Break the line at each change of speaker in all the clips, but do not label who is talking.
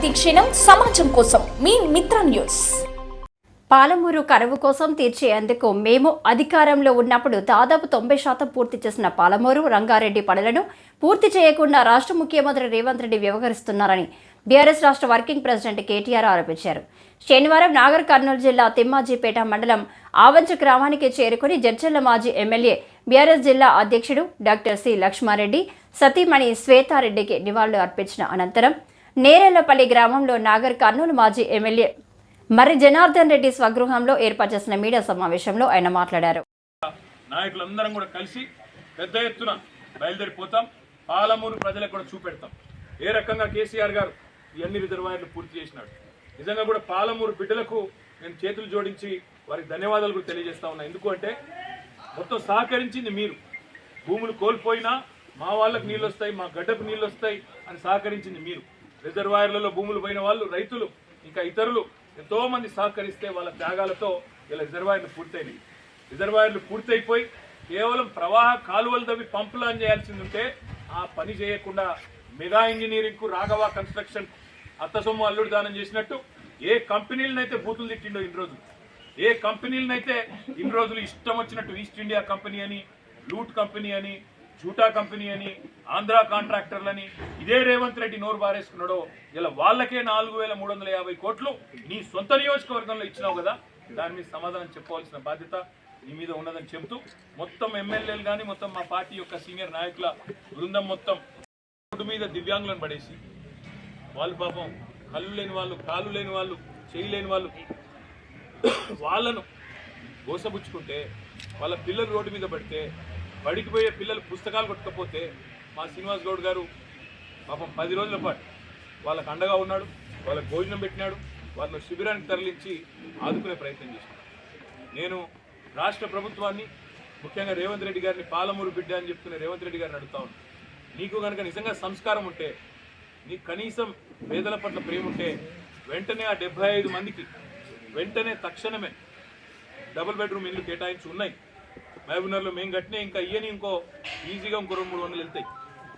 ప్రతిక్షణం సమాజం కోసం మీ మిత్ర న్యూస్.
పాలమూరు కరువు కోసం తీర్చేందుకు మేము అధికారంలో ఉన్నప్పుడు దాదాపు తొంభై శాతం పూర్తి చేసిన పాలమూరు రంగారెడ్డి పనులను పూర్తి చేయకుండా రాష్ట్ర ముఖ్యమంత్రి రేవంత్ రెడ్డి వ్యవహరిస్తున్నారని బీఆర్ఎస్ రాష్ట్ర వర్కింగ్ ప్రెసిడెంట్ కేటీఆర్ ఆరోపించారు. శనివారం నాగర్ కర్నూలు జిల్లా తిమ్మాజీపేట మండలం ఆవంచ గ్రామానికి చేరుకుని జడ్చల్ల మాజీ ఎమ్మెల్యే బీఆర్ఎస్ జిల్లా అధ్యక్షుడు డాక్టర్ సి లక్ష్మారెడ్డి సతీమణి శ్వేతారెడ్డికి నివాళులు అర్పించిన అనంతరం నేరేళ్ళపల్లి గ్రామంలో నాగర్ కర్నూలు మాజీ ఎమ్మెల్యే మరి జనార్దన్ రెడ్డి స్వగృహంలో ఏర్పాటు చేసిన మీడియా సమావేశంలో ఆయన మాట్లాడారు.
నాయకులందరం కూడా కలిసి పెద్ద ఎత్తున బయలుదేరిపోతాం పాలమూరు ప్రజలకు కూడా చూపెడతాం. ఏ రకంగా కేసీఆర్ గారు ఈ అన్ని రిజర్వాయర్లు పూర్తి చేసినాడు? నిజంగా కూడా పాలమూరు బిడ్డలకు నేను చేతులు జోడించి వారికి ధన్యవాదాలు కూడా తెలియజేస్తా ఉన్నా. ఎందుకు అంటే మొత్తం సహకరించింది మీరు. భూములు కోల్పోయినా మా వాళ్ళకు నీళ్ళు వస్తాయి మా గడ్డకు నీళ్ళు వస్తాయి అని సహకరించింది మీరు. రిజర్వాయర్లలో భూములు పోయిన వాళ్ళు రైతులు ఇంకా ఇతరులు ఎంతో మంది సహకరిస్తే వాళ్ళ త్యాగాలతో ఇలా రిజర్వాయర్లు పూర్తయినాయి. రిజర్వాయర్లు పూర్తయిపోయి కేవలం ప్రవాహ కాలువలు తవ్వి పంపులు అని చేయాల్సింది ఉంటే ఆ పని చేయకుండా మెగా ఇంజనీరింగ్కు రాఘవ కన్స్ట్రక్షన్ అత్త సొమ్ము అల్లుడు దానం చేసినట్టు ఏ కంపెనీలనైతే బూతులు తిట్టిండో ఇన్ని రోజులు ఏ కంపెనీలనైతే ఇన్ని రోజులు ఇష్టం వచ్చినట్టు ఈస్ట్ ఇండియా కంపెనీ అని లూట్ కంపెనీ అని జూటా కంపెనీ అని ఆంధ్ర కాంట్రాక్టర్లని ఇదే రేవంత్ రెడ్డి నోరు బారేసుకున్నాడో ఇలా వాళ్ళకే నాలుగు వేల మూడు వందల యాభై కోట్లు నీ సొంత నియోజకవర్గంలో ఇచ్చినావు కదా దాని మీద సమాధానం చెప్పవలసిన బాధ్యత నీ మీద ఉన్నదని చెబుతూ మొత్తం ఎమ్మెల్యేలు కానీ మొత్తం మా పార్టీ యొక్క సీనియర్ నాయకుల బృందం మొత్తం రోడ్డు మీద దివ్యాంగులను పడేసి వాళ్ళు పాపం కళ్ళు లేని వాళ్ళు కాళ్ళు లేని వాళ్ళు చేయి లేని వాళ్ళు వాళ్ళను గోసపుచ్చుకుంటే వాళ్ళ పిల్లలు రోడ్డు మీద పడితే బడికి పోయే పిల్లలు పుస్తకాలు కొట్టకపోతే మా శ్రీనివాస్ గౌడ్ గారు పాపం పది రోజుల పాటు వాళ్ళకు అండగా ఉన్నాడు వాళ్ళకి భోజనం పెట్టినాడు వాళ్ళను శిబిరానికి తరలించి ఆదుకునే ప్రయత్నం చేశాడు నేను రాష్ట్ర ప్రభుత్వాన్ని ముఖ్యంగా రేవంత్ రెడ్డి గారిని పాలమూరు బిడ్డ అని చెప్తున్న రేవంత్ రెడ్డి గారిని అడుగుతా ఉన్నాను నీకు కనుక నిజంగా సంస్కారం ఉంటే నీకు కనీసం పేదల పట్ల ప్రేమ ఉంటే వెంటనే ఆ డెబ్బై ఐదు మందికి వెంటనే తక్షణమే డబుల్ బెడ్రూమ్ ఇల్లు కేటాయించి ఉన్నాయి. మహబూబ్నగర్లో మేము కట్టినా ఇంకా ఇయ్యని ఇంకో ఈజీగా ఇంకో రెండు మూడు వందలు వెళ్తాయి.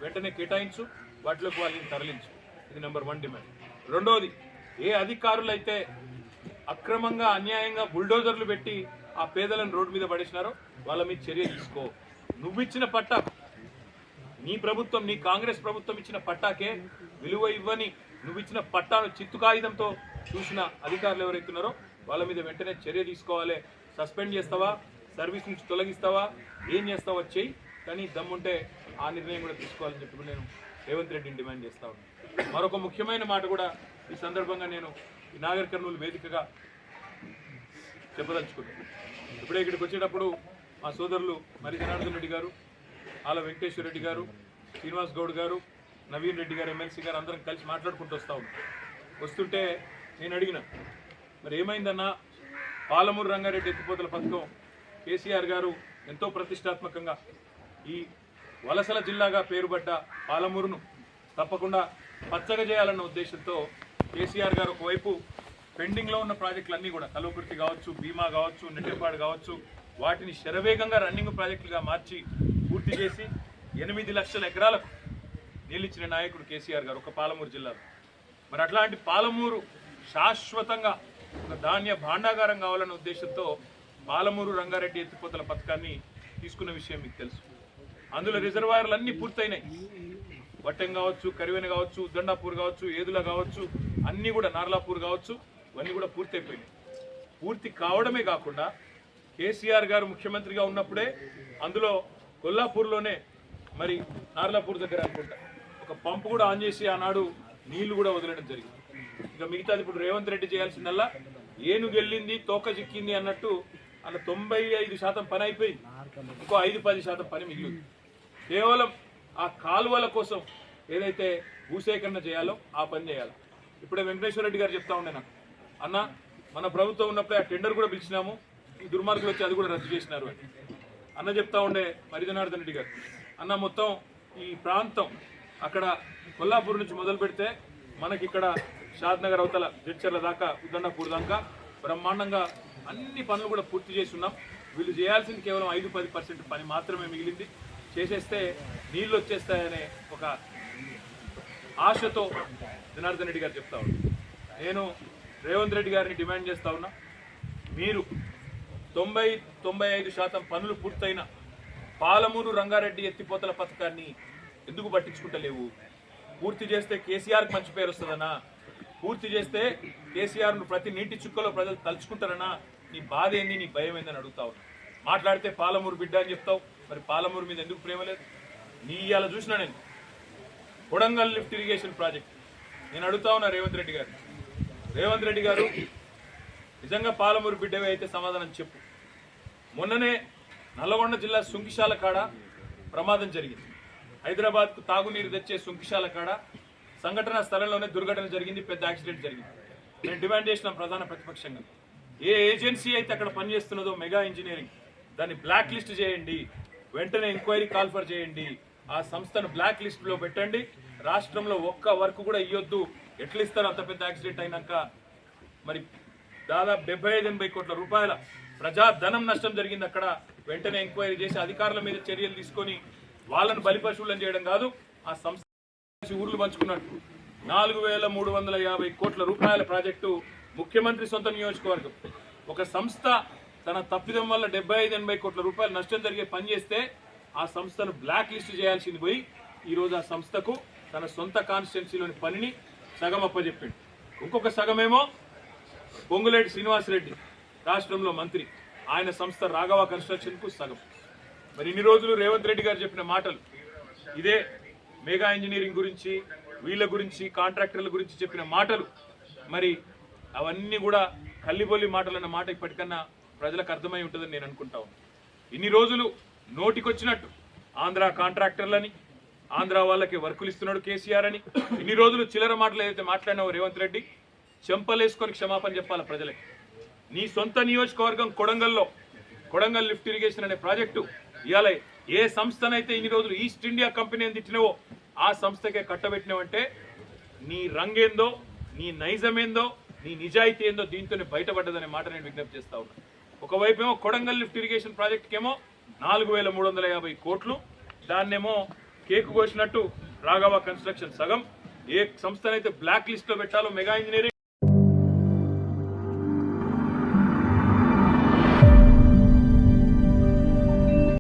వెంటనే కేటాయించు వాటిలోకి వాళ్ళని తరలించు. ఇది నెంబర్ వన్ డిమాండ్ రెండవది ఏ అధికారులు అయితే అక్రమంగా అన్యాయంగా బుల్డోజర్లు పెట్టి ఆ పేదలను రోడ్డు మీద పడేసినారో వాళ్ళ మీద చర్య తీసుకో. నువ్విచ్చిన పట్టా నీ ప్రభుత్వం నీ కాంగ్రెస్ ప్రభుత్వం ఇచ్చిన పట్టాకే విలువ ఇవ్వని నువ్వు ఇచ్చిన పట్టాను చిత్తు కాగితంతో చూసిన అధికారులు ఎవరైతున్నారో వాళ్ళ మీద వెంటనే చర్య తీసుకోవాలి. సస్పెండ్ చేస్తావా? సర్వీస్ నుంచి తొలగిస్తావా? ఏం చేస్తావా చెయ్యి. కానీ దమ్ముంటే ఆ నిర్ణయం కూడా తీసుకోవాలని చెప్పి నేను రేవంత్ రెడ్డిని డిమాండ్ చేస్తా ఉన్నాను మరొక ముఖ్యమైన మాట కూడా ఈ సందర్భంగా నేను ఈ నాగర్ కర్నూలు వేదికగా చెప్పదలుచుకున్నాను ఇప్పుడే ఇక్కడికి వచ్చేటప్పుడు మా సోదరులు మరి జనార్దన్ రెడ్డి గారు ఆల వెంకటేశ్వర రెడ్డి గారు శ్రీనివాస్ గౌడ్ గారు నవీన్ రెడ్డి గారు ఎమ్మెల్సీ గారు అందరం కలిసి మాట్లాడుకుంటూ వస్తా ఉన్నాం. వస్తుంటే నేను అడిగిన మరి ఏమైందన్నా? పాలమూరు రంగారెడ్డి ఎత్తిపోతల పథకం కేసీఆర్ గారు ఎంతో ప్రతిష్టాత్మకంగా ఈ వలసల జిల్లాగా పేరుపడ్డ పాలమూరును తప్పకుండా పచ్చగా చేయాలన్న ఉద్దేశంతో కేసీఆర్ గారు ఒకవైపు పెండింగ్లో ఉన్న ప్రాజెక్టులన్నీ కూడా కలువకృతి కావచ్చు బీమా కావచ్చు నెట్టెపాడు కావచ్చు వాటిని శరవేగంగా రన్నింగ్ ప్రాజెక్టులుగా మార్చి పూర్తి చేసి ఎనిమిది లక్షల ఎకరాలకు నీళ్ళిచ్చిన నాయకుడు కేసీఆర్ గారు ఒక పాలమూరు జిల్లాలో. మరి అట్లాంటి పాలమూరు శాశ్వతంగా ఒక ధాన్య భాండాగారం కావాలన్న ఉద్దేశంతో పాలమూరు రంగారెడ్డి ఎత్తిపోతల పథకాన్ని తీసుకున్న విషయం మీకు తెలుసు. అందులో రిజర్వాయర్లు అన్నీ పూర్తయినాయి. వట్టెం కావచ్చు కరివెన కావచ్చు దండాపూర్ కావచ్చు ఏదుల కావచ్చు అన్నీ కూడా నార్లాపూర్ కావచ్చు ఇవన్నీ కూడా పూర్తయిపోయినాయి. పూర్తి కావడమే కాకుండా కేసీఆర్ గారు ముఖ్యమంత్రిగా ఉన్నప్పుడే అందులో కొల్లాపూర్లోనే మరి నార్లాపూర్ దగ్గర అనుకుంటా ఒక పంపు కూడా ఆన్ చేసి ఆనాడు నీళ్ళు కూడా వదిలడం జరిగింది. ఇక మిగతాది ఇప్పుడు రేవంత్ రెడ్డి చేయాల్సిందల్లా ఏనుగెళ్ళింది తోక చిక్కింది అన్నట్టు అన్న తొంభై ఐదు శాతం పని అయిపోయింది. ఇంకో ఐదు పది శాతం పని మిగిలింది. కేవలం ఆ కాలువల కోసం ఏదైతే భూసేకరణ చేయాలో ఆ పని చేయాలి. ఇప్పుడే వెంకటేశ్వర రెడ్డి గారు చెప్తా ఉండే నాకు. అన్న మన ప్రభుత్వం ఉన్నప్పుడే ఆ టెండర్ కూడా పిలిచినాము. ఈ దుర్మార్గులు వచ్చి అది కూడా రద్దు చేసినారు అని. అన్న చెప్తా ఉండే మరిదనార్దన్ రెడ్డి గారు. అన్న మొత్తం ఈ ప్రాంతం అక్కడ కొల్లాపూర్ నుంచి మొదలు పెడితే మనకి ఇక్కడ షాద్నగర్ అవతల జడ్చర్ల దాకా ఉదండపూర్ దాకా బ్రహ్మాండంగా అన్ని పనులు కూడా పూర్తి చేసి ఉన్నాం. వీళ్ళు చేయాల్సింది కేవలం ఐదు పది పర్సెంట్ పని మాత్రమే మిగిలింది. చేసేస్తే నీళ్ళు వచ్చేస్తాయనే ఒక ఆశతో జనార్దన్ రెడ్డి గారు చెప్తా ఉన్నా నేను రేవంత్ రెడ్డి గారిని డిమాండ్ చేస్తా ఉన్నా. మీరు తొంభై తొంభై ఐదు శాతం పనులు పూర్తయిన పాలమూరు రంగారెడ్డి ఎత్తిపోతల పథకాన్ని ఎందుకు పట్టించుకుంటలేవు? పూర్తి చేస్తే కేసీఆర్కి మంచి పేరు వస్తుందనా పూర్తి చేస్తే కేసీఆర్ను ప్రతి నీటి చుక్కలో ప్రజలు తలుచుకుంటారనా నీ బాధ ఏంది? నీ భయం ఏందని అడుగుతా ఉన్నా. మాట్లాడితే పాలమూరు బిడ్డ అని చెప్తావు. మరి పాలమూరు మీద ఎందుకు ప్రేమ లేదు? నీ ఇవాళ చూసినా నేను. Kodangal lift irrigation project. నేను అడుగుతా ఉన్నా రేవంత్ రెడ్డి గారు రేవంత్ రెడ్డి గారు నిజంగా పాలమూరు బిడ్డవే అయితే సమాధానం చెప్పు. మొన్ననే నల్లగొండ జిల్లా సుంకిశాల కాడ ప్రమాదం జరిగింది. హైదరాబాద్కు తాగునీరు తెచ్చే సుంకిశాల కాడ సంఘటన స్థలంలోనే దుర్ఘటన జరిగింది పెద్ద యాక్సిడెంట్ జరిగింది. నేను డిమాండ్ చేసిన ప్రధాన ప్రతిపక్షంగా. ఏ ఏజెన్సీ అయితే అక్కడ పనిచేస్తున్నదో మెగా ఇంజనీరింగ్ దాన్ని బ్లాక్ లిస్ట్ చేయండి. వెంటనే ఎంక్వైరీ కాల్ఫర్ చేయండి. ఆ సంస్థను బ్లాక్ లిస్ట్లో పెట్టండి. రాష్ట్రంలో ఒక్క వర్క్ కూడా ఇవ్వద్దు ఎట్లా ఇస్తారు అంత పెద్ద యాక్సిడెంట్ అయినాక మరి దాదాపు డెబ్బై ఐదు ఎనభై కోట్ల రూపాయల ప్రజా ధనం నష్టం జరిగింది అక్కడ. వెంటనే ఎంక్వైరీ చేసి అధికారుల మీద చర్యలు తీసుకొని వాళ్ళను బలిపశువులను చేయడం కాదు ఆ సంస్థ ఊర్లు పంచుకున్నట్టు నాలుగు వేల మూడు వందల యాభై కోట్ల రూపాయల ప్రాజెక్టు ముఖ్యమంత్రి సొంత నియోజకవర్గం. ఒక సంస్థ తన తప్పిదం వల్ల డెబ్బై ఐదు ఎనభై కోట్ల రూపాయలు నష్టం జరిగే పని చేస్తే ఆ సంస్థను బ్లాక్ లిస్ట్ చేయాల్సింది పోయి ఈరోజు ఆ సంస్థకు తన సొంత కాన్స్టిట్యున్సీలోని పనిని సగం అప్పచెప్పాడు ఇంకొక సగమేమో పొంగులేటి శ్రీనివాసరెడ్డి రాష్ట్రంలో మంత్రి. ఆయన సంస్థ రాఘవ కన్స్ట్రక్షన్కు సగం. మరి ఇన్ని రోజులు రేవంత్ రెడ్డి గారు చెప్పిన మాటలు. ఇదే మెగా ఇంజనీరింగ్ గురించి వీళ్ళ గురించి కాంట్రాక్టర్ల గురించి చెప్పిన మాటలు. మరి అవన్నీ కూడా కల్లిబొల్లి మాటలన్న మాట ఇప్పటికన్నా ప్రజలకు అర్థమై ఉంటుందని నేను అనుకుంటా ఇన్ని రోజులు నోటికొచ్చినట్టు ఆంధ్ర కాంట్రాక్టర్లని ఆంధ్ర వాళ్ళకి వర్కులు ఇస్తున్నాడు కేసీఆర్ అని ఇన్ని రోజులు చిల్లర మాటలు ఏదైతే మాట్లాడినావు రేవంత్ రెడ్డి చెంపలేసుకొని క్షమాపణ చెప్పాలి ప్రజలకి? నీ సొంత నియోజకవర్గం కొడంగల్లో కొడంగల్ లిఫ్ట్ ఇరిగేషన్ అనే ప్రాజెక్టు ఇవాళ ఏ సంస్థనైతే ఇన్ని రోజులు ఈస్ట్ ఇండియా కంపెనీ అని తిట్టినవో ఆ సంస్థకే కట్టబెట్టినవంటే నీ రంగేందో నీ నైజమేందో నీ నిజాయితీ ఏందో దీంతోనే బయటపడ్డదనే మాట నేను విజ్ఞప్తి చేస్తా ఉన్నా. ఒకవైపు ఏమో కొడంగల్ లిఫ్ట్ ఇరిగేషన్ ప్రాజెక్ట్కేమో నాలుగు వేల మూడు వందల యాభై కోట్లు. దాన్నేమో కేకు కోసినట్టు రాఘవ కన్స్ట్రక్షన్ సగం. ఏ సంస్థనైతే బ్లాక్ లిస్ట్లో పెట్టాలో మెగా ఇంజనీరింగ్